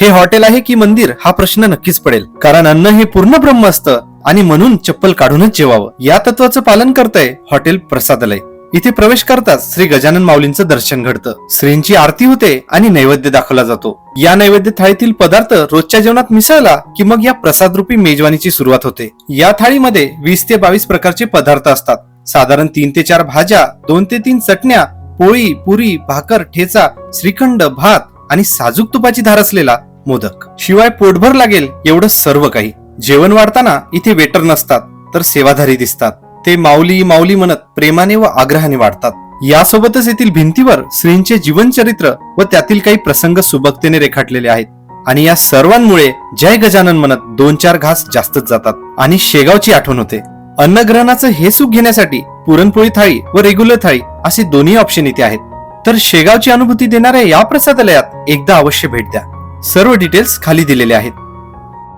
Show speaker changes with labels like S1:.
S1: हे हॉटेल आहे की मंदिर हा प्रश्न नक्कीच पडेल. कारण अन्न हे पूर्ण ब्रह्म असतं आणि म्हणून चप्पल काढूनच जेवावं. या तत्वाचं पालन करतंय हॉटेल प्रसादालय. इथे प्रवेश करताच श्री गजानन माऊलींचं दर्शन घडतं. श्रींची आरती होते आणि नैवेद्य दाखवला जातो. या नैवेद्य थाळीतील पदार्थ रोजच्या जेवणात मिसळला की मग या प्रसादरूपी मेजवानीची सुरुवात होते. या थाळीमध्ये वीस ते बावीस प्रकारचे पदार्थ असतात. साधारण तीन ते चार भाज्या दोन ते तीन चटण्या पोळी पुरी भाकर ठेचा श्रीखंड भात आणि साजूक तुपाची धार असलेला मोदक. शिवाय पोटभर लागेल एवढं सर्व काही. जेवण वाढताना इथे वेटर नसतात तर सेवाधारी दिसतात. ते माऊली माऊली म्हणत प्रेमाने व आग्रहाने वाढतात. यासोबतच येथील भिंतीवर श्रींचे जीवनचरित्र व त्यातील काही प्रसंग सुबकतेने रेखाटलेले आहेत. आणि या सर्वांमुळे जय गजानन म्हणत दोन चार घास जास्तच जातात. आणि शेगावची आठवण होते. अन्नग्रहणाचं हे सुख घेण्यासाठी पुरणपोळी थाळी व रेग्युलर थाळी असे दोन्ही ऑप्शन इथे आहेत. तर शेगावची अनुभूती देणाऱ्या या प्रसादालयात एकदा अवश्य भेट द्या. सर्व डिटेल्स खाली दिलेले आहेत.